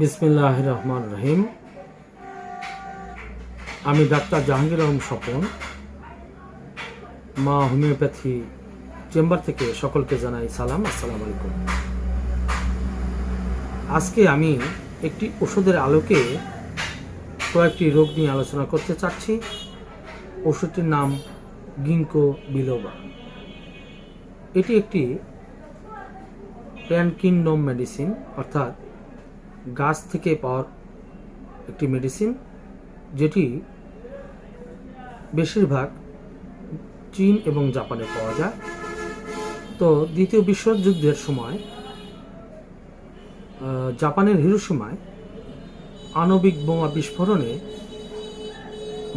বিসমিল্লাহ রহমান রহিম আমি ডাক্তার জাহাঙ্গীর আলম স্বপন। মা হোমিওপ্যাথি চেম্বার থেকে সকলকে জানাই সালাম, আসসালামু আলাইকুম। আজকে আমি একটি ওষুধের আলোকে কয়েকটি রোগ নিয়ে আলোচনা করতে চাচ্ছি। ওষুধটির নাম গিঙ্কো বিলোবা এটি একটি প্যানকিনডম মেডিসিন, অর্থাৎ গাছ থেকে পাওয়ার একটি মেডিসিন যেটি বেশিরভাগ চীন এবং জাপানে পাওয়া যায়। তো দ্বিতীয় বিশ্বযুদ্ধের সময় জাপানের হিরোসীমায় আণবিক বোমা বিস্ফোরণে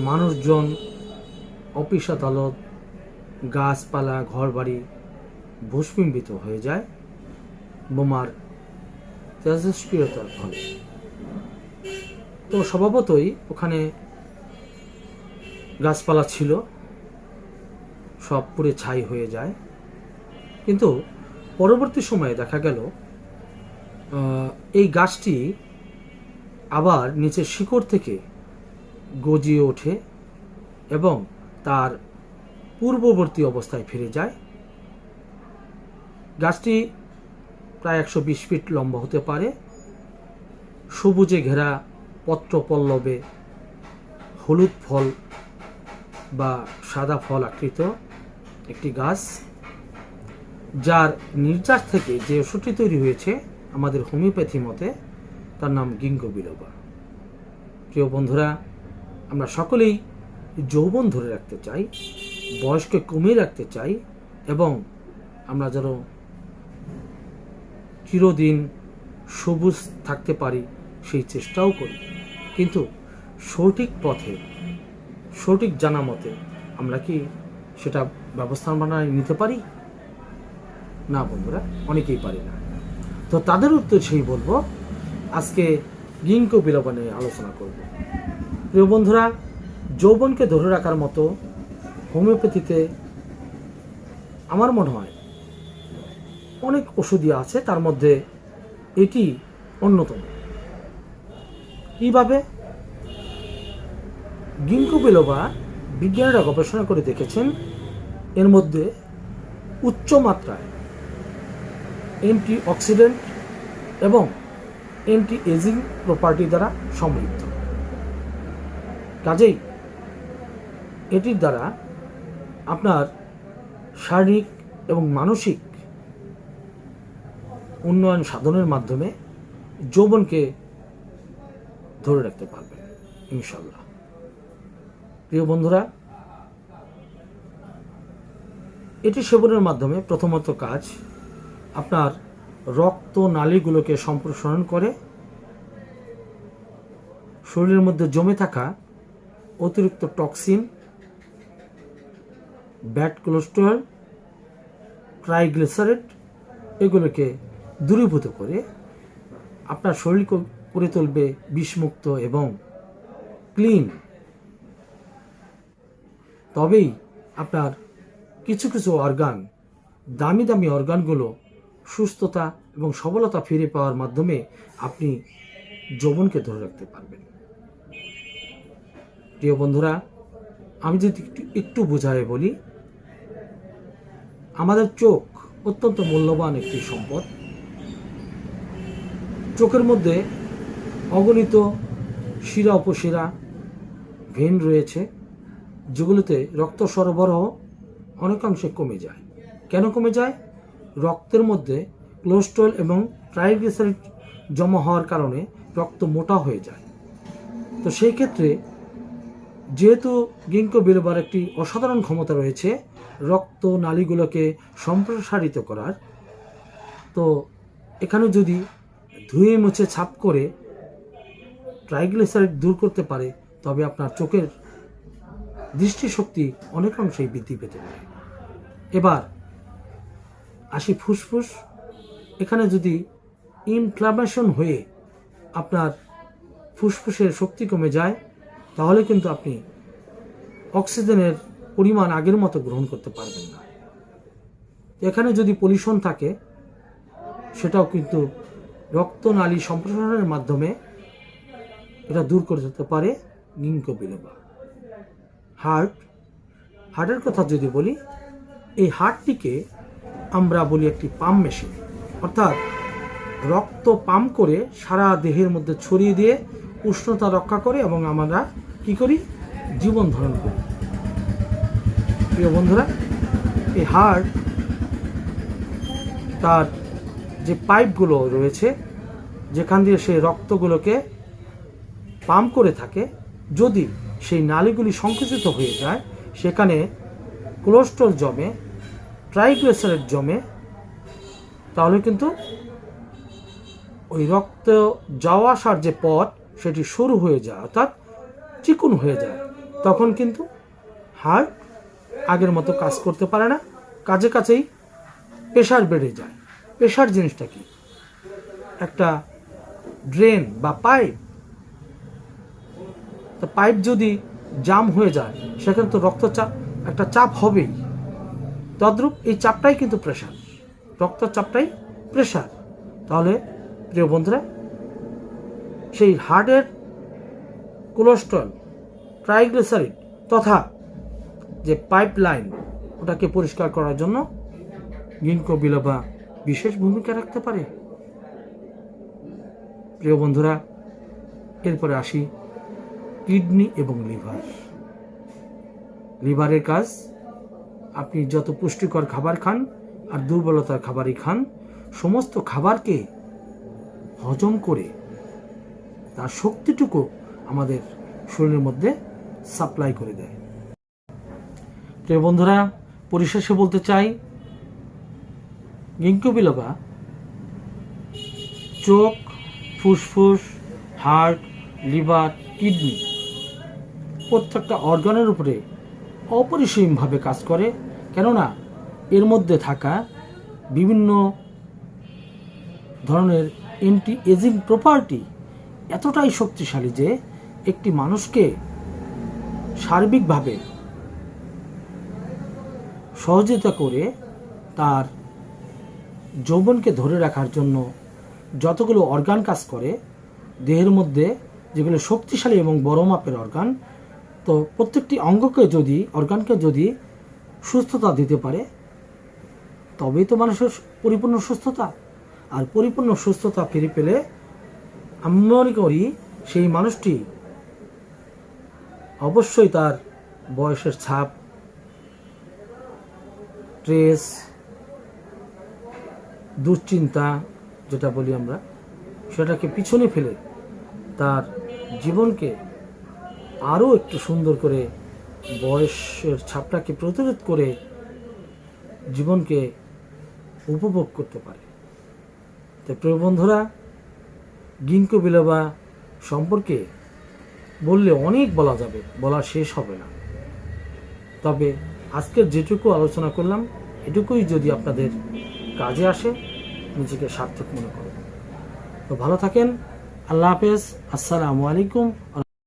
মানুষজন, অফিস আদালত, গাছপালা, ঘরবাড়ি ভূস্মিম্বিত হয়ে যায়। বোমার তেজস্ক্রিয়তার ফলে তো স্বভাবতই ওখানে গাছপালা ছিল, সব পুড়ে ছাই হয়ে যায়। কিন্তু পরবর্তী সময়ে দেখা গেল এই গাছটি আবার নিচের শিকড় থেকে গজিয়ে ওঠে এবং তার পূর্ববর্তী অবস্থায় ফিরে যায়। গাছটি প্রায় একশো বিশ ফিট লম্বা হতে পারে। সবুজে ঘেরা পত্র পল্লবে হলুদ ফল বা সাদা ফল আকৃত একটি গাছ, যার নির্যাস থেকে যে ওষুধটি তৈরি হয়েছে আমাদের হোমিওপ্যাথি মতে তার নাম গিঙ্গো বিলোবা। প্রিয় বন্ধুরা, আমরা সকলেই যৌবন ধরে রাখতে চাই, বয়সকে কমিয়ে রাখতে চাই এবং আমরা যেন চিরদিন সবুজ থাকতে পারি, সেই চেষ্টাও করি। কিন্তু সঠিক পথে, সঠিক জানা মতে আমরা কি সেটা ব্যবস্থাপনায় নিতে পারি? না বন্ধুরা, অনেকেই পারি না। তো তাদের উত্তর সেই বলব, আজকে গিঙ্কো বিলোপা নিয়ে আলোচনা করব। প্রিয় বন্ধুরা, যৌবনকে ধরে রাখার মতো হোমিওপ্যাথিতে আমার মনে হয় অনেক ওষুধই আছে, তার মধ্যে এটি অন্যতম। কীভাবে? গিঙ্কো বিলোবা বিজ্ঞানীরা গবেষণা করে দেখেছেন, এর মধ্যে উচ্চ মাত্রায় অ্যান্টি অক্সিডেন্ট এবং অ্যান্টি এজিং প্রপার্টি দ্বারা সমৃদ্ধ। কাজেই এটির দ্বারা আপনার শারীরিক এবং মানসিক উন্নয়ন সাধনের মাধ্যমে যৌবনকে ধরে রাখতে পারবেন ইনশাল্লাহ প্রিয় বন্ধুরা, এটি সেবনের মাধ্যমে প্রথমত কাজ আপনার রক্ত নালীগুলোকে সম্প্রসারণ করে, শরীরের মধ্যে জমে থাকা অতিরিক্ত টক্সিন, ব্যাড কোলেস্টেরল, ট্রাইগ্লিসারেট, এগুলোকে দূরীভূত করে আপনার শরীরকে করে তুলবে বিষমুক্ত এবং ক্লিন। তবেই আপনার কিছু কিছু অর্গান, দামি দামি অর্গানগুলো সুস্থতা এবং সবলতা ফিরে পাওয়ার মাধ্যমে আপনি যৌবনকে ধরে রাখতে পারবেন। প্রিয় বন্ধুরা, আমি যদি একটু একটু বোঝায় বলি, আমাদের চোখ অত্যন্ত মূল্যবান একটি সম্পদ। চোখের মধ্যে অগণিত শিরা উপশিরা ভেন রয়েছে, যেগুলোতে রক্ত সরবরাহ অনেকাংশে কমে যায়। কেন কমে যায়? রক্তের মধ্যে কোলেস্ট্রল এবং ট্রাইগ্লিসারিড জমা হওয়ার কারণে রক্ত মোটা হয়ে যায়। তো সেই ক্ষেত্রে যেহেতু গিঙ্কো বিলোবার একটি অসাধারণ ক্ষমতা রয়েছে, রক্ত নালীগুলোকে সম্প্রসারিত করার, তো এখানে যদি ধুয়ে মুছে ছাপ করে ট্রাইগ্লিসারিড দূর করতে পারে, তবে আপনার চোখের দৃষ্টিশক্তি অনেকাংশেই বৃদ্ধি পেতে পারে। এবার আসি ফুসফুস। এখানে যদি ইনফ্লামেশন হয়ে আপনার ফুসফুসের শক্তি কমে যায়, তাহলে কিন্তু আপনি অক্সিজেনের পরিমাণ আগের মতো গ্রহণ করতে পারবেন না। এখানে যদি পলিউশন থাকে, সেটাও কিন্তু রক্তনালী সম্প্রসারণের মাধ্যমে এটা দূর করে যেতে পারে গিঙ্ক বিলোবা হার্ট, হার্টের কথা যদি বলি, এই হার্টটিকে আমরা বলি একটি পাম্প মেশিন। অর্থাৎ রক্ত পাম্প করে সারা দেহের মধ্যে ছড়িয়ে দিয়ে উষ্ণতা রক্ষা করে এবং আমরা কি করি? জীবন ধারণ করি। প্রিয় বন্ধুরা, এই হার্ট তার যে পাইপগুলো রয়েছে, যেখান দিয়ে সেই রক্তগুলোকে পাম্প করে থাকে, যদি সেই নালীগুলি সংকুচিত হয়ে যায়, সেখানে কোলেস্ট্রল জমে, ট্রাইগ্লিসারাইড জমে, তাহলে কিন্তু ওই রক্ত যাওয়া আসার যে পথ, সেটি শুরু হয়ে যায়, অর্থাৎ চিকুন হয়ে যায়। তখন কিন্তু হার্ট আগের মতো কাজ করতে পারে না, কাজে কাছেই প্রেশার বেড়ে যায়। প্রেশার জিনিসটা কি? একটা ড্রেন বা পাইপ। তো পাইপ যদি জাম হয়ে যায়, সেখানে তো রক্তচাপ, একটা চাপ হবেই। তদ্রূপ এই চাপটাই কিন্তু প্রেশার। রক্তচাপটাই প্রেশার। তাহলে প্রিয় বন্ধুরা, সেই হার্টের কোলেস্ট্রল, ট্রাইগ্লিসারিড তথা যে পাইপ লাইন ওটাকে পরিষ্কার করার জন্য গিনকো বিলোবা বিশেষ ভূমিকা রাখতে পারে? প্রিয় বন্ধুরা, এরপরে আসি কিডনি এবং লিভার। লিভারের কাজ, আপনি যত পুষ্টিকর খাবার খান আর দুর্বলতার খাবারই খান, সমস্ত খাবারকে হজম করে তার শক্তিটুকু আমাদের শরীরের মধ্যে সাপ্লাই করে দেয়। প্রিয় বন্ধুরা, পরিশেষে বলতে চাই গিঙ্কো বিলোবা চোখ, ফুসফুস, হার্ট, লিভার, কিডনি প্রত্যেকটা অর্গানের উপরে অপরিসীমভাবে কাজ করে, কেননা এর মধ্যে থাকা বিভিন্ন ধরনের অ্যান্টি এজিং প্রপার্টি এতটাই শক্তিশালী যে একটি মানুষকে সার্বিকভাবে সহযোগিতা করে তার যৌবনকে ধরে রাখার জন্য যতগুলো অর্গান কাজ করে, দেহের মধ্যে যেগুলো শক্তিশালী এবং বড় মাপের অর্গান তো প্রত্যেকটি অঙ্গকে যদি অর্গানকে যদি সুস্থতা দিতে পারে, তবেই তো মানুষের পরিপূর্ণ সুস্থতা। আর পরিপূর্ণ সুস্থতা ফিরে পেলে আমি মনে করি সেই মানুষটি অবশ্যই তার বয়সের ছাপ স্ট্রেস দুশ্চিন্তা যেটা বলি আমরা, সেটাকে পিছনে ফেলে তার জীবনকে আরও একটু সুন্দর করে বয়সের ছাপটাকে প্রতিরোধ করে জীবনকে উপভোগ করতে পারে। তো প্রিয় বন্ধুরা গিঙ্কো বিলোবা সম্পর্কে বললে অনেক বলা যাবে, বলা শেষ হবে না। তবে আজকের যেটুকু আলোচনা করলাম, এটুকুই যদি আপনাদের কাজে আসে নিজেকে সার্থক মনে করবেন তো ভালো থাকেন আল্লাহ হাফেজ আসসালামু আলাইকুম।